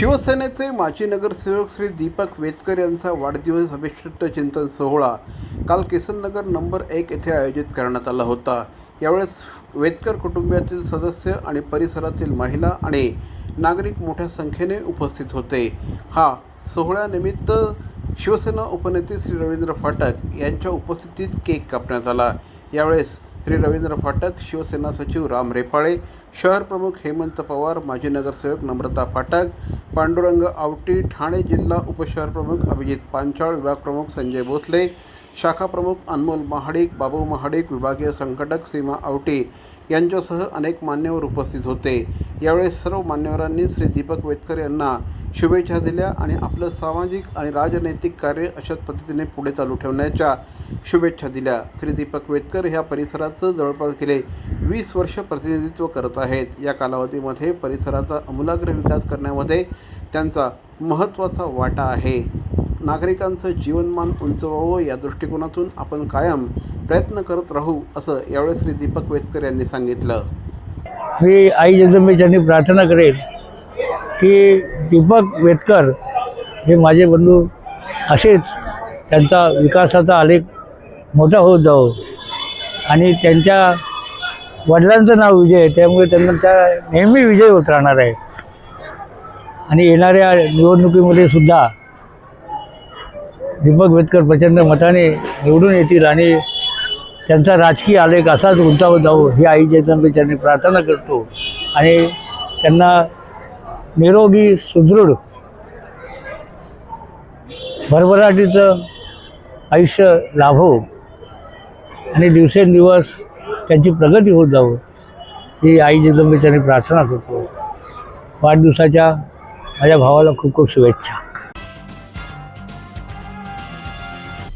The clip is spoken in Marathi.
शिवसेनेचे माजी नगरसेवक श्री दीपक वेतकर यांचा वाढदिवस अभिष्ट चिंतन सोहळा काल किसननगर नंबर एक येथे आयोजित करण्यात आला होता. यावेळेस वेतकर कुटुंबियातील सदस्य आणि परिसरातील महिला आणि नागरिक मोठ्या संख्येने उपस्थित होते. हा सोहळ्यानिमित्त शिवसेना उपनेते श्री रवींद्र फाटक यांच्या उपस्थितीत केक कापण्यात आला. यावेळेस श्री रवींद्र फाटक शिवसेना सचिव राम रेपाळे शहर प्रमुख हेमंत पवार माजी नगरसेवक नम्रता फाटक पांडुरंग आवटी ठाणे जिल्हा उपशहर प्रमुख अभिजित पांचाळ विभाग प्रमुख संजय भोसले शाखा प्रमुख अनमोल महाडिक बाबू महाडिक विभागीय संघटक सीमा आवटे यांच्यासह अनेक मान्यवर उपस्थित होते. यावेळेस सर्व मान्यवरांनी श्री दीपक वेटकर यांना शुभेच्छा दिल्या आणि आपलं सामाजिक आणि राजनैतिक कार्य अशाच पद्धतीने पुढे चालू ठेवण्याच्या शुभेच्छा दिल्या. श्री दीपक वेटकर ह्या परिसराचं जवळपास गेले वीस वर्ष प्रतिनिधित्व करत आहेत. या कालावधीमध्ये परिसराचा आमूलाग्र विकास करण्यामध्ये त्यांचा महत्त्वाचा वाटा आहे. नागरिकांचं जीवनमान उंचवावं या दृष्टिकोनातून आपण कायम प्रयत्न करत राहू असं यावेळी श्री दीपक वेतकर यांनी सांगितलं. मी आई जगदंबेच्यांनी प्रार्थना करेन की दीपक वेतकर हे माझे बंधू असेच त्यांचा विकासाचा आलेख मोठा होत जावो आणि त्यांच्या वडिलांचं नाव विजय आहे त्यामुळे त्यांना त्या नेहमी विजय होत राहणार आहे. आणि येणाऱ्या निवडणुकीमध्ये सुद्धा दीपक वेदकर प्रचंड मताने निवडून येतील आणि त्यांचा राजकीय आलेख असाच उंचावत जाऊ ही आई जगदंबेच्यांनी प्रार्थना करतो. आणि त्यांना निरोगी सुदृढ भरभराटीचं आयुष्य लाभो. आणि दिवसेंदिवस त्यांची प्रगती होत जावं. ही आई जगदंबेचरणी प्रार्थना करतो. वाढदिवसाच्या माझ्या भावाला खूप खूप शुभेच्छा.